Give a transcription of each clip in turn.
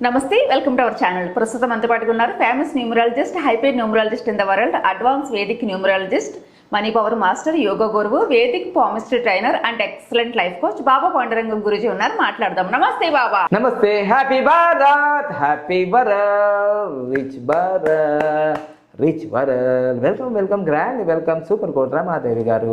నమస్తే welcome to our channel. ప్రస్తుతం అంత పాటుగా ఉన్నారు famous numerologist hyper numerologist in the world advance vedic numerologist money power master yoga గురువు vedic palmistry trainer and excellent life coach Baba Pandarangam Guruji ఉన్నారు. మాట్లాడదాం. నమస్తే బాబా నమస్తే. Happy Bharat happy world rich world rich world welcome welcome grand welcome super Kotra Madevi గారు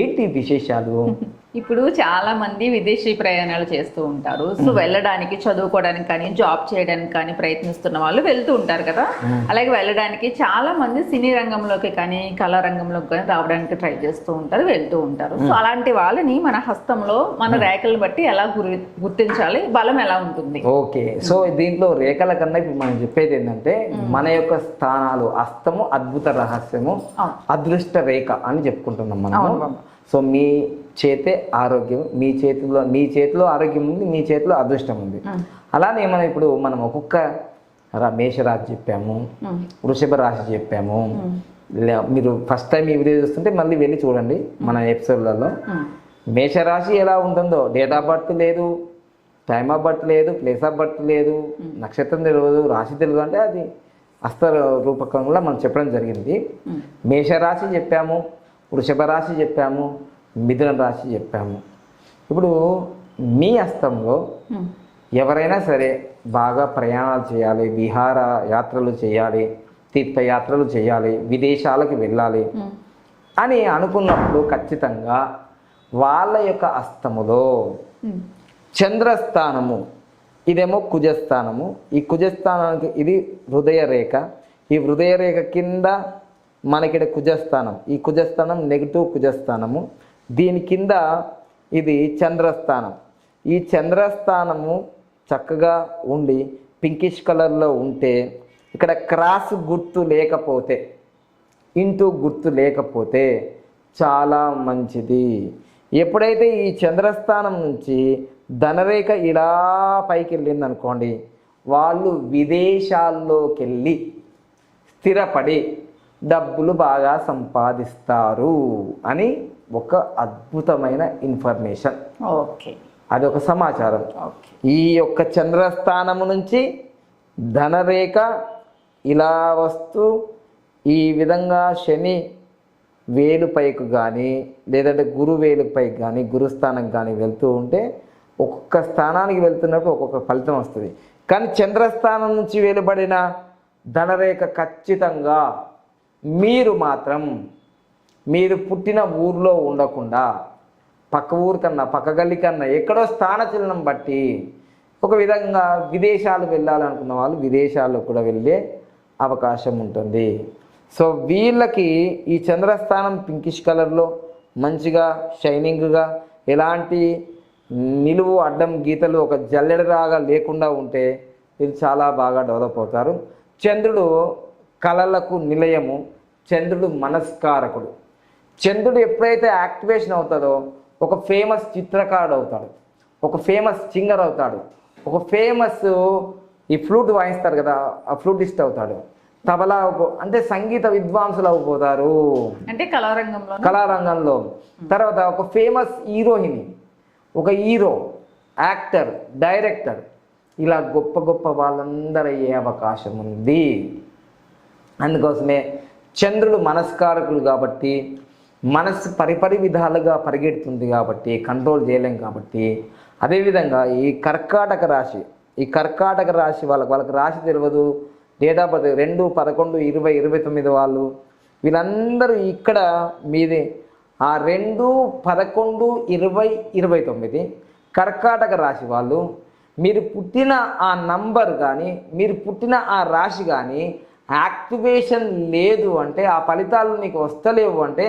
ఏంటి విశేషాలు? ఇప్పుడు చాలా మంది విదేశీ ప్రయాణాలు చేస్తూ ఉంటారు. సో వెళ్ళడానికి చదువుకోవడానికి కానీ జాబ్ చేయడానికి కానీ ప్రయత్నిస్తున్న వాళ్ళు వెళ్తూ ఉంటారు కదా. అలాగే వెళ్ళడానికి చాలా మంది సినీ రంగంలోకి కానీ కళా రంగంలోకి కానీ రావడానికి ట్రై చేస్తూ ఉంటారు వెళ్తూ ఉంటారు. సో అలాంటి వాళ్ళని మన హస్తంలో మన రేఖలను బట్టి ఎలా గురి గుర్తించాలి బలం ఎలా ఉంటుంది? ఓకే. సో దీంట్లో రేఖల కన్నా ఇప్పుడు మనం చెప్పేది ఏంటంటే మన యొక్క స్థానాలు అస్తము అద్భుత రహస్యము. అదృష్ట రేఖ అని చెప్పుకుంటున్నాం మనం. సో మీ చేతే ఆరోగ్యం మీ చేతిలో మీ చేతిలో ఆరోగ్యం ఉంది మీ చేతిలో అదృష్టం ఉంది. అలానే మనం ఇప్పుడు మనం ఒక్కొక్క మేషరాశి చెప్పాము. వృషభ రాశి చెప్పాము మీరు ఫస్ట్ టైం ఈ వీడియో చూస్తుంటే మళ్ళీ వెళ్ళి చూడండి మన ఎపిసోడ్లలో. మేషరాశి ఎలా ఉంటుందో డేట్ ఆఫ్ బర్త్ లేదు టైమ్ ఆఫ్ బర్త్ లేదు ప్లేస్ ఆఫ్ బర్త్ లేదు నక్షత్రం తెలియదు రాశి తెలియదు అంటే అది హస్త రూపకంగా మనం చెప్పడం జరిగింది. మేషరాశి చెప్పాము వృషభ రాశి చెప్పాము మిథున రాశి చెప్పాము ఇప్పుడు మీ హస్తంలో ఉమ్. ఎవరైనా సరే బాగా ప్రయాణాలు చేయాలి విహార యాత్రలు చేయాలి తీర్థయాత్రలు చేయాలి విదేశాలకు వెళ్ళాలి. అని అనుకున్నప్పుడు ఖచ్చితంగా వాళ్ళ యొక్క అస్తములో. చంద్రస్థానము ఇదేమో కుజస్థానము ఈ కుజస్థానానికి ఇది హృదయ రేఖ ఈ హృదయ రేఖ కింద మనకిడ కుజస్థానం ఈ కుజస్థానం నెగిటివ్ కుజస్థానము దీని కింద ఇది చంద్రస్థానం. ఈ చంద్రస్థానము చక్కగా ఉండి పింకిష్ కలర్లో ఉంటే ఇక్కడ క్రాస్ గుర్తు లేకపోతే ఇంటూ గుర్తు లేకపోతే చాలా మంచిది. ఎప్పుడైతే ఈ చంద్రస్థానం నుంచి ధనరేఖ ఇలా పైకి వెళ్ళింది అనుకోండి వాళ్ళు విదేశాల్లోకి వెళ్ళి స్థిరపడి డబ్బులు బాగా సంపాదిస్తారు అని ఒక అద్భుతమైన ఇన్ఫర్మేషన్. ఓకే. అది ఒక సమాచారం. ఓకే. ఈ యొక్క చంద్రస్థానము నుంచి ధనరేఖ ఇలా వస్తూ ఈ విధంగా శని వేలుపైకి కానీ లేదంటే గురు వేలుపైకి కానీ గురుస్థానం కానీ వెళ్తూ ఉంటే ఒక్కొక్క స్థానానికి వెళ్తున్నప్పుడు ఒక్కొక్క ఫలితం వస్తుంది. కానీ చంద్రస్థానం నుంచి వెలువడిన ధనరేఖ ఖచ్చితంగా మీరు మాత్రం మీరు పుట్టిన ఊర్లో ఉండకుండా పక్క ఊరు కన్నా పక్క గల్లి కన్నా ఎక్కడో స్థానచలనం బట్టి ఒక విధంగా విదేశాలు వెళ్ళాలనుకున్న వాళ్ళు విదేశాల్లో కూడా వెళ్ళే అవకాశం ఉంటుంది. సో వీళ్ళకి ఈ చంద్రస్థానం పింకిష్ కలర్లో మంచిగా షైనింగ్గా ఎలాంటి నిలువు అడ్డం గీతలు ఒక జల్లెడరాగా లేకుండా ఉంటే వీళ్ళు చాలా బాగా డెవలప్ అవుతారు. చంద్రుడు కళలకు నిలయము చంద్రుడు మనస్కారకుడు. చంద్రుడు ఎప్పుడైతే యాక్టివేషన్ అవుతాడో ఒక ఫేమస్ చిత్రకారుడు అవుతాడు. ఒక ఫేమస్ సింగర్ అవుతాడు. ఒక ఫేమస్ ఈ ఫ్లూట్ వాయిస్తారు కదా ఆ ఫ్లూటిస్ట్ అవుతాడు. తబలా అంటే సంగీత విద్వాంసులు అయిపోతారు అంటే కళారంగంలో? కళారంగంలో. తర్వాత ఒక ఫేమస్ హీరోయిన్ ఒక హీరో యాక్టర్ డైరెక్టర్ ఇలా గొప్ప గొప్ప వాళ్ళందరూ అయ్యే అవకాశం ఉంది. అందుకోసమే చంద్రుడు మనస్కారకులు కాబట్టి మనస్సు పరిపరి విధాలుగా పరిగెడుతుంది కాబట్టి కంట్రోల్ చేయలేం కాబట్టి అదేవిధంగా ఈ కర్కాటక రాశి ఈ కర్కాటక రాశి వాళ్ళకి వాళ్ళకి రాశి తెలియదు. డేట్ ఆఫ్ బర్త్ రెండు పదకొండు ఇరవై ఇరవై తొమ్మిది వాళ్ళు. వీళ్ళందరూ ఇక్కడ మీదే ఆ రెండు పదకొండు ఇరవై ఇరవై తొమ్మిది కర్కాటక రాశి వాళ్ళు. మీరు పుట్టిన ఆ నంబర్ కానీ మీరు పుట్టిన ఆ రాశి కానీ యాక్టివేషన్ లేదు అంటే ఆ ఫలితాలు నీకు వస్తలేవు అంటే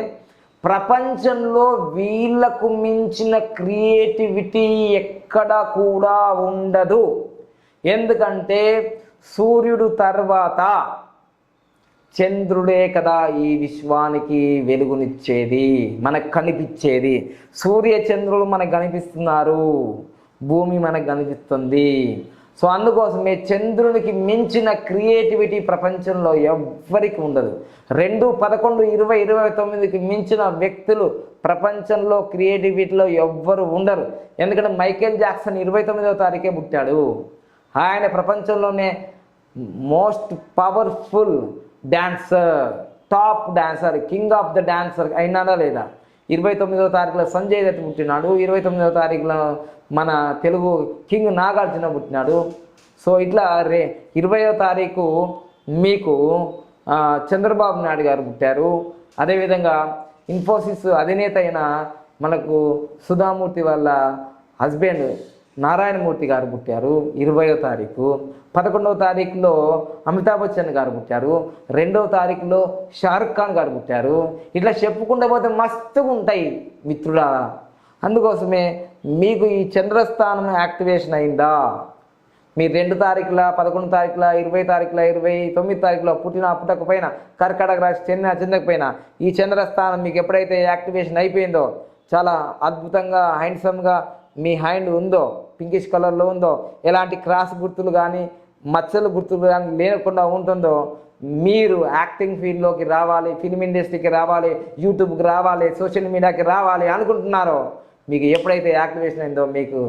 ప్రపంచంలో వీళ్ళకు మించిన క్రియేటివిటీ ఎక్కడ కూడా ఉండదు. ఎందుకంటే సూర్యుడు తర్వాత చంద్రుడే కదా ఈ విశ్వానికి వెలుగునిచ్చేది మనకు కనిపించేది. సూర్య చంద్రులు మనకు కనిపిస్తున్నారు భూమి మనకు కనిపిస్తుంది. సో అందుకోసమే చంద్రునికి మించిన క్రియేటివిటీ ప్రపంచంలో ఎవ్వరికి ఉండదు. రెండు పదకొండు ఇరవై ఇరవై తొమ్మిదికి మించిన వ్యక్తులు ప్రపంచంలో క్రియేటివిటీలో ఎవ్వరు ఉండరు. ఎందుకంటే మైకేల్ జాక్సన్ ఇరవై తొమ్మిదవ తారీఖే పుట్టాడు. ఆయన ప్రపంచంలోనే most powerful dancer top dancer king of the dancer అయినాడా లేదా? ఇరవై తొమ్మిదవ తారీఖులో సంజయ్ దత్ పుట్టినాడు ఇరవై తొమ్మిదవ తారీఖులో మన తెలుగు కింగ్ నాగార్జున పుట్టినాడు. సో ఇట్లా రే ఇరవయో తారీఖు మీకు చంద్రబాబు నాయుడు గారు పుట్టారు. అదేవిధంగా ఇన్ఫోసిస్ అధినేత అయిన మనకు సుధామూర్తి వాళ్ళ హస్బెండ్ నారాయణమూర్తి గారు పుట్టారు ఇరవయో తారీఖు. పదకొండవ తారీఖులో అమితాబ్ బచ్చన్ గారు పుట్టారు రెండవ తారీఖులో షారుఖ్ ఖాన్ గారు పుట్టారు. ఇట్లా చెప్పుకుంటూ పోతే మస్తుగా ఉంటాయి మిత్రుడా. అందుకోసమే మీకు ఈ చంద్రస్థానం యాక్టివేషన్ అయిందా? మీరు రెండు తారీఖుల పదకొండు తారీఖుల ఇరవై తారీఖుల ఇరవై తొమ్మిది తారీఖులో పుట్టిన పుట్టకపోయినా కర్కటక రాశి చెందిన చెందకపోయినా ఈ చంద్రస్థానం మీకు ఎప్పుడైతే యాక్టివేషన్ అయిపోయిందో చాలా అద్భుతంగా హ్యాండ్సమ్గా మీ హ్యాండ్ ఉందో పింకిష్ కలర్లో ఉందో ఎలాంటి క్రాస్ గుర్తులు కానీ మచ్చలు గుర్తులు కానీ లేకుండా ఉంటుందో మీరు యాక్టింగ్ ఫీల్డ్లోకి రావాలి ఫిల్మ్ ఇండస్ట్రీకి రావాలి యూట్యూబ్కి రావాలి సోషల్ మీడియాకి రావాలి అనుకుంటున్నారో మీకు ఎప్పుడైతే యాక్టివేషన్ అయిందో మీకు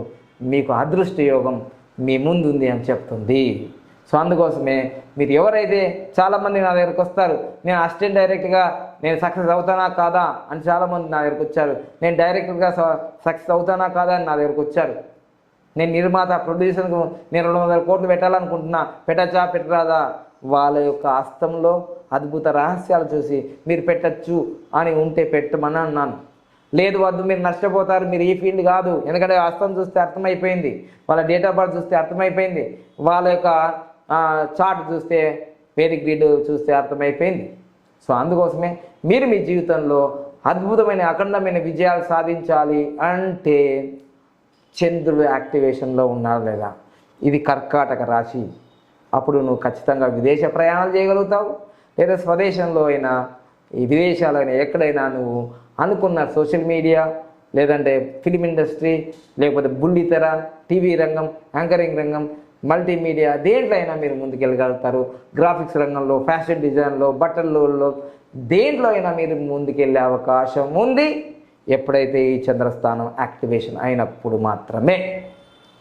మీకు అదృష్ట యోగం మీ ముందు ఉంది అని చెప్తుంది. సో అందుకోసమే మీరు ఎవరైతే చాలామంది నా దగ్గరకు వస్తారు నేను అసిస్టెంట్ డైరెక్ట్గా నేను సక్సెస్ అవుతానా కాదా అని చాలామంది నా దగ్గరకు వచ్చారు. నేను డైరెక్టర్గా సక్సెస్ అవుతానా కాదా అని నా దగ్గరకు వచ్చారు. నేను నిర్మాత ప్రొడ్యూసర్కు నేను రెండు వందల కోట్లు పెట్టాలనుకుంటున్నా. పెట్టచ్చా పెట్టరాదా? వాళ్ళ యొక్క హస్తంలో అద్భుత రహస్యాలు చూసి మీరు పెట్టచ్చు అని ఉంటే పెట్టమని అన్నాను. లేదు వద్దు మీరు నష్టపోతారు. మీరు ఈ ఫీల్డ్ కాదు. ఎందుకంటే హస్తం చూస్తే అర్థమైపోయింది. వాళ్ళ డేట్ ఆఫ్ బర్త్ చూస్తే అర్థమైపోయింది. వాళ్ళ యొక్క చార్ట్ చూస్తే వేదిక గ్రిడ్ చూస్తే అర్థమైపోయింది. సో అందుకోసమే మీరు మీ జీవితంలో అద్భుతమైన అఖండమైన విజయాలు సాధించాలి అంటే చంద్రుడు యాక్టివేషన్లో ఉన్నారు లేదా? ఇది కర్కాటక రాశి. అప్పుడు నువ్వు ఖచ్చితంగా విదేశ ప్రయాణాలు చేయగలుగుతావు. లేదా స్వదేశంలో అయినా ఈ విదేశాల్లో అయినా ఎక్కడైనా నువ్వు అనుకున్న సోషల్ మీడియా లేదంటే ఫిలిం ఇండస్ట్రీ లేకపోతే బుల్లితెర టీవీ రంగం యాంకరింగ్ రంగం మల్టీమీడియా దేంట్లో అయినా మీరు ముందుకెళ్ళగలుగుతారు. గ్రాఫిక్స్ రంగంలో ఫ్యాషన్ డిజైన్లో బట్టల్లో దేంట్లో అయినా మీరు ముందుకెళ్ళే అవకాశం ఉంది ఎప్పుడైతే ఈ చంద్రస్థానం యాక్టివేషన్ అయినప్పుడు మాత్రమే.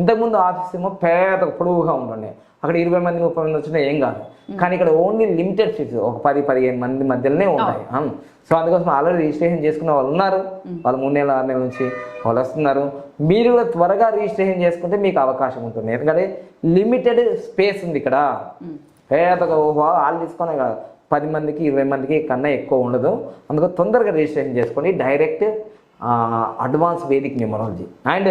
ఇంతకుముందు ఆఫీస్ ఏమో పేద పొడవుగా ఉంటుండే. అక్కడ ఇరవై మంది ముప్పై మంది వచ్చినా ఏం కాదు. కానీ ఇక్కడ ఓన్లీ లిమిటెడ్ సీట్స్ ఒక పది పదిహేను మంది మధ్యలోనే ఉంటాయి. సో అందుకోసం ఆల్రెడీ రిజిస్ట్రేషన్ చేసుకున్న వాళ్ళు ఉన్నారు. వాళ్ళు మూడు నెలల ఆరు నెలల నుంచి వాళ్ళు వస్తున్నారు. మీరు కూడా త్వరగా రిజిస్ట్రేషన్ చేసుకుంటే మీకు అవకాశం ఉంటుంది. ఎందుకంటే లిమిటెడ్ స్పేస్ ఉంది ఇక్కడ. పేదగా వాళ్ళు తీసుకునే కాదు. పది మందికి ఇరవై మందికి కన్నా ఎక్కువ ఉండదు. అందుకు తొందరగా రిజిస్ట్రేషన్ చేసుకోండి. Direct advance vedic numerology. And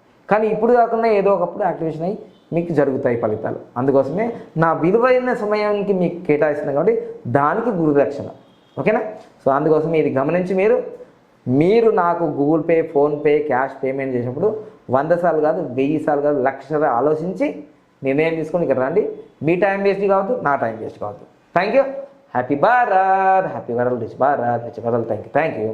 కానీ ఇప్పుడు కాకుండా ఏదో ఒకప్పుడు యాక్టివేషన్ అయ్యి మీకు జరుగుతాయి ఫలితాలు. అందుకోసమే నా విలువైన సమయానికి మీకు కేటాయిస్తున్నాను కాబట్టి దానికి గురుదక్షిణ ఓకేనా? సో అందుకోసం ఇది గమనించి మీరు మీరు నాకు Google pay PhonePe cash payment చేసినప్పుడు వంద సార్లు కాదు వెయ్యి సార్లు కాదు లక్ష ఆలోచించి నిర్ణయం తీసుకొని ఇక్కడ రండి. మీ టైం వేస్ట్ కావద్దు నా టైం వేస్ట్ కావద్దు. Thank you happy Bharat happy world rich Bharat rich world thank you thank you